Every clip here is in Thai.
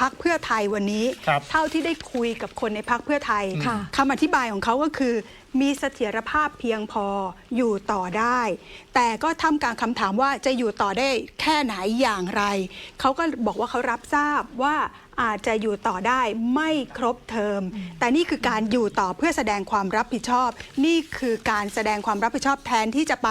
พักเพื่อไทยวันนี้ ครับเท่าที่ได้คุยกับคนในพักเพื่อไทยค่ะ คำอธิบายของเขาก็คือ มีเสถียรภาพเพียงพออยู่ต่อได้ แต่ก็ทำกลารคำถามว่าจะอยู่ต่อได้แค่ไหนอย่างไร เขาก็บอกว่าเขารับทราบว่าอาจจะอยู่ต่อได้ไม่ครบเทอม แต่นี่คือการอยู่ต่อเพื่อแสดงความรับผิดชอบ นี่คือการแสดงความรับผิดชอบแทนที่จะไป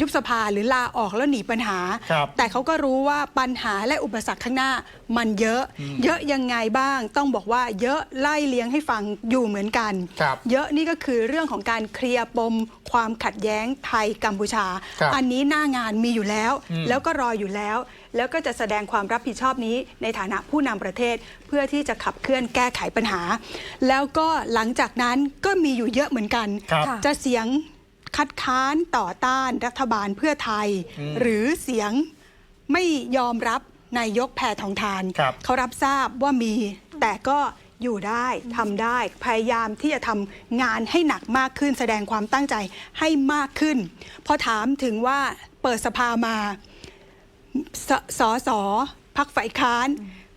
ยุบสภาหรือลาออกแล้วหนีปัญหา ครับแต่เขาก็รู้ว่าปัญหาและอุปสรรคข้างหน้า มันเยอะเยอะยังไงบ้าง ต้องบอกว่าเยอะไล่เลี้ยงให้ฟังอยู่เหมือนกัน ครับเยอะนี่ก็คือเรื่องของการเคลียร์ปม ความขัดแย้งไทยกัมพูชา ครับอันนี้หน้างานมีอยู่แล้ว อืม แล้วก็รออยู่แล้ว แล้วก็จะแสดงความรับผิดชอบนี้ในฐานะผู้นำประเทศเพื่อที่จะขับเคลื่อนแก้ไขปัญหา แล้วก็หลังจากนั้นก็มีอยู่เยอะเหมือนกัน ครับค่ะจะเสียง คัดค้านต่อต้านรัฐบาลเพื่อไทยอืมหรือเสียงไม่ยอมรับนายกแพทองทานครับเขารับทราบว่ามี แต่ก็อยู่ได้ทำได้พยายามที่จะทำงานให้หนักมากขึ้น แสดงความตั้งใจให้มากขึ้น พอถามถึงว่าเปิดสภามาสสสพักฝ่ายค้าน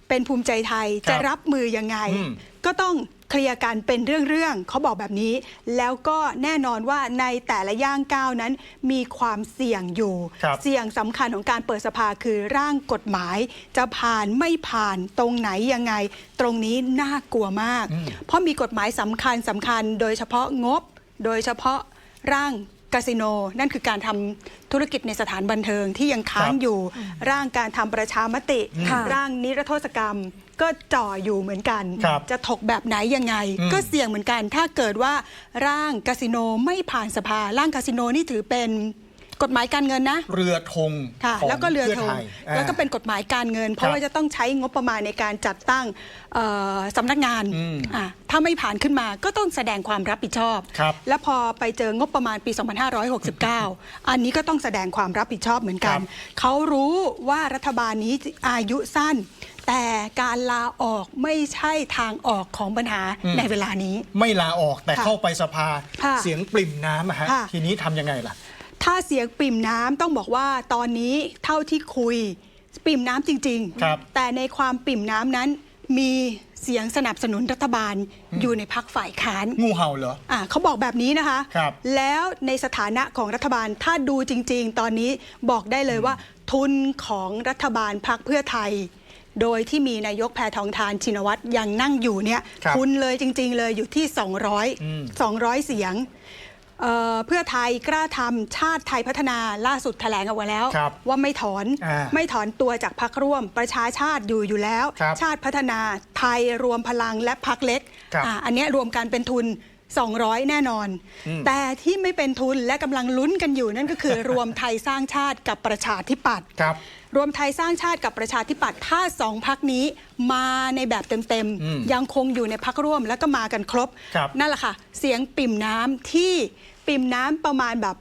เป็นภูมิใจไทยครับจะรับมือยังไงอืมก็ต้อง เคลียร์กันเป็นเรื่องๆเขาบอกแบบนี้ แล้วก็แน่นอนว่าในแต่ละย่างก้าวนั้นมีความเสี่ยงอยู่ ครับเสี่ยงสำคัญของการเปิดสภาคือร่างกฎหมาย จะผ่านไม่ผ่านตรงไหนยังไง ตรงนี้น่ากลัวมาก อืม เพราะมีกฎหมายสำคัญสำคัญ โดยเฉพาะงบ โดยเฉพาะร่าง คาสิโน นั่นคือการทำธุรกิจในสถานบันเทิงที่ยังค้างครับอยู่ ร่างการทำประชามติค่ะร่างนิรโทษกรรม ก็จ่ออยู่เหมือนกันครับจะถกแบบไหนยังไงอืมก็เสี่ยงเหมือนกัน ถ้าเกิดว่าร่างคาสิโนไม่ผ่านสภาร่างคาสิโนนี่ถือเป็น กฎหมายการเงินนะ เรือธงค่ะของแล้วก็เรือพื่ธงไทยอ่า แล้วก็เป็นกฎหมายการเงิน เพครัราะบว่าจะต้องใช้งบประมาณในการจัดตั้งเอ่อสำนักงานอืมอะถ้าไม่ผ่านขึ้นมาก็ต้องแสดงความรับผิดชอบ ครับแล้วพอไปเจองบประมาณปี 2569 อันนี้ก็ต้องแสดงความรับผิดชอบเหมือนกัน ครับเขารู้ว่ารัฐบาลนี้อายุสั้น แต่การลาออกไม่ใช่ทางออกของปัญหาในเวลานี้ ไม่ลาออกแต่ค่ะเข้าไปสภาค่ะเสียงปริ่มน้ำอะฮะค่ะ ทีนี้ทำยังไงล่ะ ถ้าเสียงปิ่มน้ำต้องบอกว่าตอนนี้เท่าที่คุยปิ่มน้ำจริง ครับแต่ในความปิ่มน้ำนั้นมีเสียงสนับสนุนรัฐบาลอยู่ในพักฝ่ายค้าน งูเห่าเหรอ อะเขาบอกแบบนี้นะคะ ครับ แล้วในสถานะของรัฐบาลถ้าดูจริง ๆ ตอนนี้บอกได้เลยว่า ทุนของรัฐบาลพักเพื่อไทย โดยที่มีนายกแพทองทานชินวัตรยังนั่งอยู่เนี่ยครับทุนเลยจริง ๆ เลยอยู่ที่อืม200 200 เสียง เอ่อเพื่อไทยกล้าทำชาติไทยพัฒนาล่าสุดแถลงออกมาแล้ว ครับว่าไม่ถอนอ่าไม่ถอนตัวจากพักร่วม ประชาชาติอยู่อยู่แล้ว ครับชาติพัฒนาไทยรวมพลังและพักเล็กครับ อะอันเนี้ยรวมกันเป็นทุน 200 แน่นอนอืมแต่ที่ไม่เป็นทุนและกำลังลุ้นกันอยู่นั่นก็คือ รวมไทยสร้างชาติกับประชาธิปัตย์ครับรวมไทยสร้างชาติกับประชาธิปัตย์ถ้าสองพักนี้มาในแบบเต็มอืมๆยังคงอยู่ในพักร่วมแล้วก็มากันครบครับนั่นแหละค่ะ เสียงปิ่มน้ำที่ปิ่มน้ำประมาณแบบ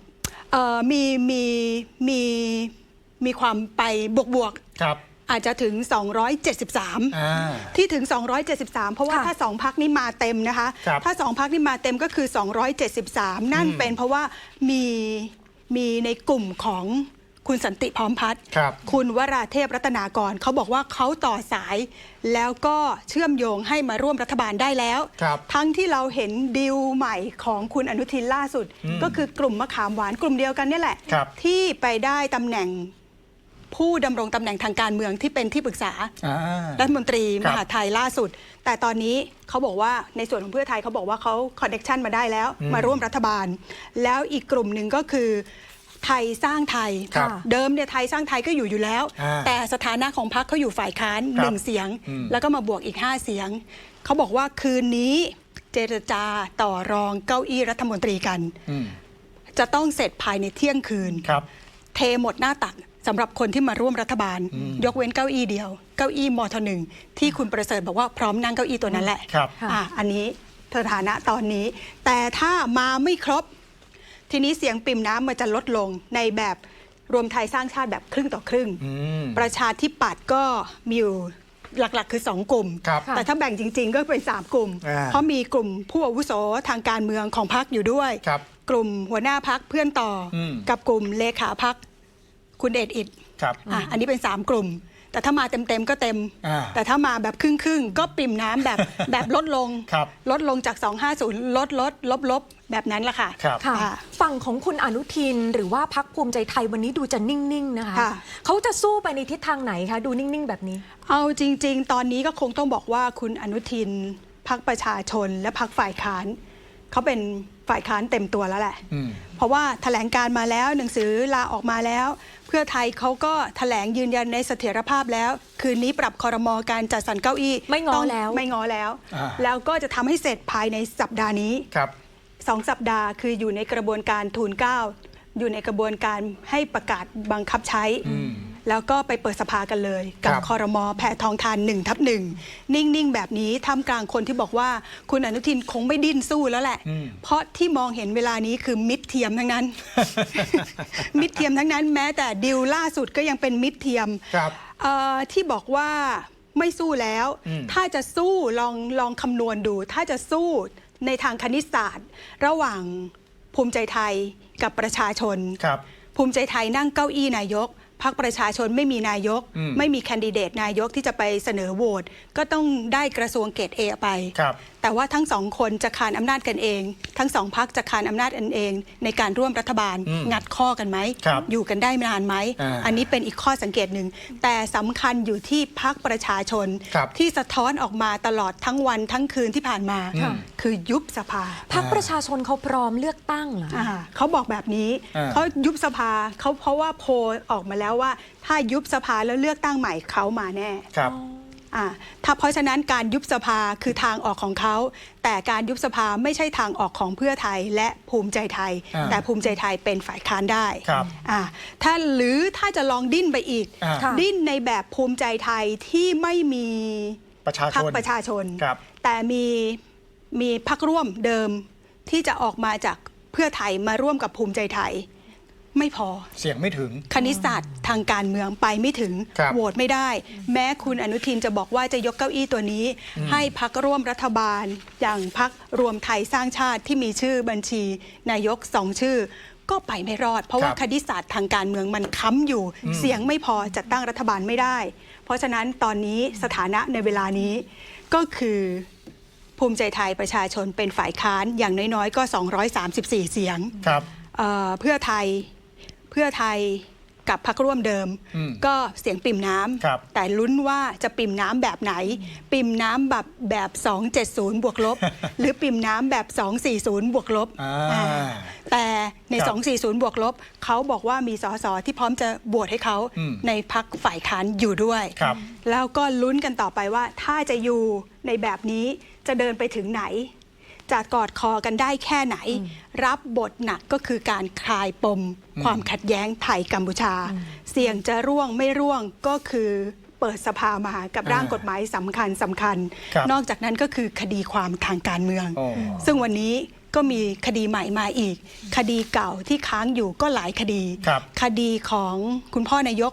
เอ่อมีมีมีมีความไปบวกๆครับ อาจจะถึง 273อ่าที่ถึง 273 เพราะว่าค่ะถ้าสองพักนี้มาเต็มนะคะครับถ้าสองพักนี้มาเต็มก็คือ 273 นั่นอืมเป็นเพราะว่ามีมีในกลุ่มของคุณสันติพร้อมพัฒน์ครับคุณวราเทพรัตนากร เขาบอกว่าเขาต่อสาย แล้วก็เชื่อมโยงให้มาร่วมรัฐบาลได้แล้วครับทั้งที่เราเห็นดีลใหม่ของคุณอนุทินล่าสุดอืมก็คือกลุ่มมะขามหวานกลุ่มเดียวกันเนี่ยแหละครับที่ไปได้ตำแหน่ง ผู้ดำรงตำแหน่งทางการเมืองที่เป็นที่ปรึกษาอ่า รัฐมนตรีครัมบหาดไทยล่าสุด แต่ตอนนี้เขาบอกว่าในส่วนของเพื่อไทยเขาบอกว่าเขาคอนเนคชันมาได้แล้ว อืมมาร่วมรัฐบาล แล้วอีกกลุ่มหนึ่งก็คือไทยสร้างไทย ครับเดิมเนี่ยไทยสร้างไทยก็อยู่อยู่แล้ว อ่าแต่สถานะของพรรคเขาอยู่ฝ่ายค้านครับหนึ่งเสียง อืม แล้วก็มาบวกอีก 5 เสียง เขาบอกว่าคืนนี้เจรจาต่อรองเก้าอี้รัฐมนตรีกัน อืมจะต้องเสร็จภายในเที่ยงคืน ครับ เทหมดหน้าตัก สำหรับคนที่มาร่วมรัฐบาลอืมยกเว้นเก้าอี้เดียว เก้าอี้มทหนึ่งที่คุณประเสริฐบอกว่าพร้อมนั่งเก้าอี้ตัวนั้นแหละครับ อะอันนี้สถานะตอนนี้ แต่ถ้ามาไม่ครบ ทีนี้เสียงปิ่มน้ำมันจะลดลงในแบบรวมไทยสร้างชาติแบบครึ่งต่อครึ่ง อืม ประชาธิปัตย์ก็มีอยู่หลักๆ คือ 2 กลุ่ม ครับแต่ถ้าแบ่งจริง ๆ ก็เป็น 3 กลุ่ม อ่า เพราะมีกลุ่มผู้อาวุโสทางการเมืองของพรรคอยู่ด้วย ครับ กลุ่มหัวหน้าพักเพื่อนต่ออมกับกลุ่มเลขาพัก คุณเดชอิดครับ อะอันนี้เป็น 3 กลุ่ม แต่ถ้ามาเต็มๆก็เต็ม อ่าแต่ถ้ามาแบบครึ่งๆ ก็ปิ่มน้ำแบบ แบบลดลง ครับลดลงจาก 250 ลดลดลบลบแบบนั้นละค่ะ ครับค่ะค่ะ ฝั่งของคุณอนุทินหรือว่าพักภูมิใจไทยวันนี้ดูจะนิ่งๆนะคะ ค่ะ เขาจะสู้ไปในทิศทางไหนคะ ดูนิ่งๆแบบนี้ เอาจริง ๆ ตอนนี้ก็คงต้องบอกว่าคุณอนุทินพักประชาชนและพักฝ่ายค้าน เขาเป็นฝ่ายค้านเต็มตัวแล้วแหละอืมเพราะว่าแถลงการมาแล้วหนังสือลาออกมาแล้ว เพื่อไทยเขาก็แถลงยืนยันในเสถียรภาพแล้ว คืนนี้ปรับคอรมอการจัดสรรเก้าอี้ไม่ง้อต้แล้วไม่งอแล้วอ่าแล้วก็จะทำให้เสร็จภายในสัปดาห์นี้ครับสองสัปดาห์คืออยู่ในกระบวนการทูลเกล้าอยู่ในกระบวนการให้ประกาศบังคับใช้อืม แล้วก็ไปเปิดสภากันเลย กับครับคอรมอแพทองทานหนึ่งทับหนึ่งนิ่ง ๆ แบบนี้ท่ามกลางคนที่บอกว่าคุณอนุทินคงไม่ดิ้นสู้แล้วแหละอืมเพราะที่มองเห็นเวลานี้คือมิตรเทียมทั้งนั้น มิตรเทียมทั้งนั้นแม้แต่ดิวล่าสุดก็ยังเป็นมิตรเทียมครับเอ่อที่บอกว่าไม่สู้แล้วอืมถ้าจะสู้ลองลองคำนวณดู ถ้าจะสู้ในทางคณิตศาสตร์ ระหว่างภูมิใจไทยกับประชาชนครับภูมิใจไทยนั่งเก้าอี้นายก พรรคประชาชนไม่มีนายก อืม ไม่มีแคนดิเดตนายกที่จะไปเสนอโหวตก็ต้องได้กระทรวงเกตเอไป ครับแต่ว่าทั้งสองคนจะคานอำนาจกันเอง ทั้งสองพักจะคานอำนาจกันเอง ในการร่วมรัฐบาลอืมงัดข้อกันไหม ครับอยู่กันได้นานไหมอ่าอันนี้เป็นอีกข้อสังเกตหนึ่ง แต่สำคัญอยู่ที่พักประชาชน ครับที่สะท้อนออกมาตลอดทั้งวันทั้งคืนที่ผ่านมาอืมคือยุบสภา พักประชาชนเขาพร้อมเลือกตั้งเหรอ อ่าเขาบอกแบบนี้อ่าเขายุบสภาเขาเพราะว่าโพลออกมาแล้วว่า ถ้ายุบสภาแล้วเลือกตั้งใหม่เขามาแน่ ครับ อ่าถ้าเพราะฉะนั้นการยุบสภาคือทางออกของเขา แต่การยุบสภาไม่ใช่ทางออกของเพื่อไทยและภูมิใจไทย อ่าแต่ภูมิใจไทยเป็นฝ่ายค้านได้ครับอ่าถ้าหรือถ้าจะลองดิ้นไปอีก อ่า ค่ะ ดิ้นในแบบภูมิใจไทยที่ไม่มีประชาชพรรนคประชาชน ครับ แต่มีมีพักร่วมเดิมที่จะออกมาจากเพื่อไทยมาร่วมกับภูมิใจไทย ไม่พอ เสียงไม่ถึง คณิตศาสตร์ทางการเมืองไปไม่ถึงครับโหวตไม่ได้ แม้คุณอนุทินจะบอกว่าจะยกเก้าอี้ตัวนี้ ให้พักร่วมรัฐบาล อย่างพักรวมไทยสร้างชาติที่มีชื่อบัญชี นายกสองชื่อ ก็ไปไม่รอด เพราะว่าครับคณิตศาสตร์ทางการเมืองมันค้ำอยู่อืมเสียงไม่พอจัดตั้งรัฐบาลไม่ได้ เพราะฉะนั้นตอนนี้สถานะในเวลานี้ก็คือภูมิใจไทยประชาชนเป็นฝ่ายค้านอย่างน้อยๆ ก็ 234 เสียง ครับ เอ่อเพื่อไทย เพื่อไทยกับพรรคร่วมเดิม อืมก็เสียงปิ่มน้ครับำแต่ลุ้นว่าจะปิ่มน้ำแบบไหนปิ่มน้ำแบบแบบ 270 บวกลบ หรือปิ่มน้ำแบบ 240 บวกลบอ่าอ่าแต่ใน ครับ240 บวกลบ เขาบอกว่ามีสสที่พร้อมจะบวชให้เขาอืมในพักฝ่ายค้านอยู่ด้วย ครับ แล้วก็ลุ้นกันต่อไปว่าถ้าจะอยู่ในแบบนี้จะเดินไปถึงไหน จะกอดคอกันได้แค่ไหน รับบทหนักก็คือการคลายปม ความขัดแย้งไทยกัมพูชา เสี่ยงจะร่วงไม่ร่วงก็คือเปิดสภามากับอ่าร่างกฎหมายสำคัญสำคัญครับนอกจากนั้นก็คือคดีความทางการเมืองโอ้ซึ่งวันนี้ก็มีคดีใหม่มาอีก คดีเก่าที่ค้างอยู่ก็หลายคดีครับคดีของคุณพ่อนายก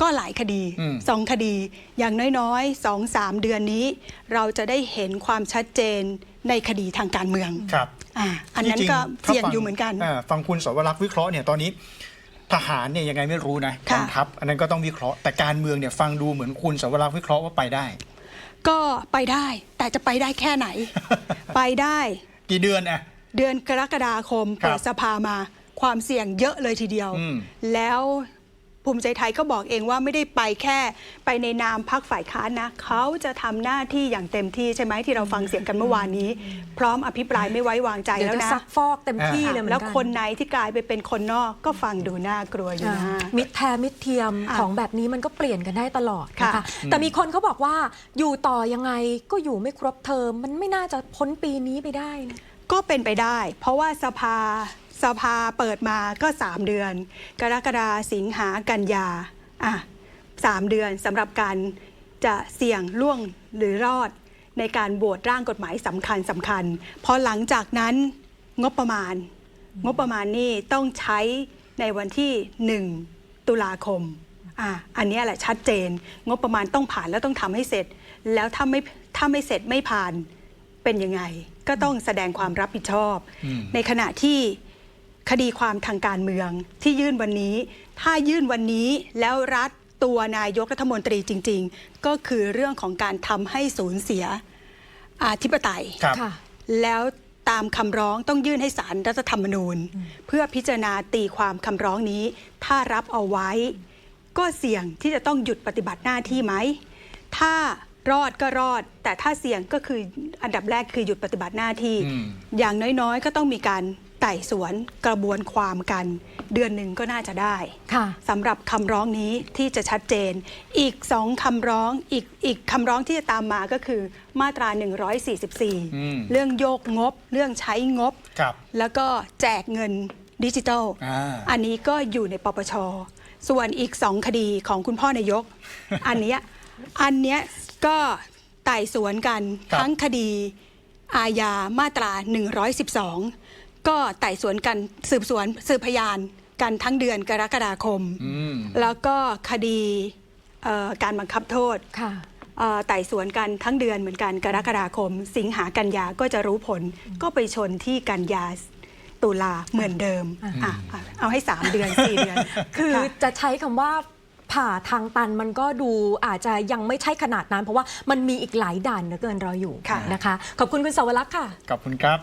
ก็หลายคดีอืมสองคดี อย่างน้อยๆสองสามเดือนนี้ เราจะได้เห็นความชัดเจนในคดีทางการเมืองครับอ่าอันนั้นจริงๆก็ถ้าเสี่ยงฟัอยู่เหมือนกันาฟังคุณสวรักษ์วิเคราะห์เนี่ยตอนนี้ทหารเนี่ยยังไงไม่รู้นะกค่ะองทัพ อันนั้นก็ต้องวิเคราะห์แต่การเมืองเนี่ยฟังดูเหมือนคุณสวรักษ์วิเคราะห์ว่าไปได้ ก็ไปได้แต่จะไปได้แค่ไหน ไปได้ กี่เดือนอะเดือนกรกฎาคมครับเปิดสภามาความเสี่ยงเยอะเลยทีเดียวอืมแล้ว ภูมิใจไทยก็บอกเองว่าไม่ได้ไปแค่ไปในนามพักฝ่ายค้านนะเขาจะทำหน้าที่อย่างเต็มที่ใช่ไหมที่เราฟังเสียงกันเมื่อวานนี้ พร้อมอภิปรายไม่ไว้วางใจเดี๋ยวแล้วจะนะซักฟอกเต็มที่เลยเหมือนแล้วกันคนไหนที่กลายไปเป็นคนนอกก็ฟังดูน่ากลัวอยู่อ่านะมิตรแท้มิตรเทียมอะของแบบนี้มันก็เปลี่ยนกันได้ตลอดนะคะค่ะแต่มีคนเขาบอกว่าอยู่ต่อยังไงก็อยู่ไม่ครบเทอมมันไม่น่าจะพ้นปีนี้ไปได้นะก็เป็นไปได้ เพราะว่าสภา สภาเปิดมาก็ 3 เดือน กรกฎาสิงหากันยาอะสามเดือนสำหรับการจะเสี่ยงล่วงหรือรอด ในการโหวตร่างกฎหมายสำคัญสำคัญพอหลังจากนั้นงบประมาณ งบประมาณนี่ต้องใช้ในวันที่ 1 ตุลาคมอะอันเนี้ยแหละชัดเจน งบประมาณต้องผ่านแล้วต้องทำให้เสร็จ แล้วถ้าไม่ถ้าไม่เสร็จไม่ผ่านเป็นยังไง ก็ต้องแสดงความรับผิดชอบอืมในขณะที่ คดีความทางการเมืองที่ยื่นวันนี้ ถ้ายื่นวันนี้แล้วรัฐตัวนายกรัฐมนตรีจริง ๆ ก็คือเรื่องของการทำให้สูญเสียอธิปไตยครับค่ะแล้วตามคำร้องต้องยื่นให้สารรัฐธรรมนูญ เพื่อพิจารณาตีความคำร้องนี้ ถ้ารับเอาไว้ ก็เสี่ยงที่จะต้องหยุดปฏิบัติหน้าที่ไหม ถ้ารอดก็รอด แต่ถ้าเสี่ยงก็คืออันดับแรกคือหยุดปฏิบัติหน้าที่อืมอย่างน้อยๆ ก็ต้องมีการ ไต่สวนกระบวนความกัน เดือนหนึ่งก็น่าจะได้ค่ะสำหรับคำร้องนี้ที่จะชัดเจน อีกสองคำร้องอีกอีกคำร้องที่จะตามมาก็คือมาตราอืม144 เรื่องโยกงบ เรื่องใช้งบ ครับ แล้วก็แจกเงินดิจิทัลอ่าอันนี้ก็อยู่ในปปช ส่วนอีกสองคดีของคุณพ่อนายก อันเนี้ยอันเนี้ยก็ไต่สวนกันครับ ทั้งคดีอาญามาตรา 112 ก็ไต่สวนกันสืบสวนสืบพยานกันทั้งเดือนกรกฎาคม อืม แล้วก็คดีเอ่อการบังคับโทษค่ะ เอ่อไต่สวนกันทั้งเดือนเหมือนกันกรกฎาคม สิงหากันยาก็จะรู้ผล ก็ไปชนที่กันยาตุลาเหมือนเดิมอ่าอะอะเอาให้ 3 เดือน 4 เดือนคือค่ะจะใช้คำว่าผ่าทางตันมันก็ดูอาจจะยังไม่ใช่ขนาดนั้น เพราะว่ามันมีอีกหลายด่านเหลือเกินรออยู่ค่ะ นะคะ ขอบคุณคุณสวรักษ์ค่ะ ขอบคุณครับ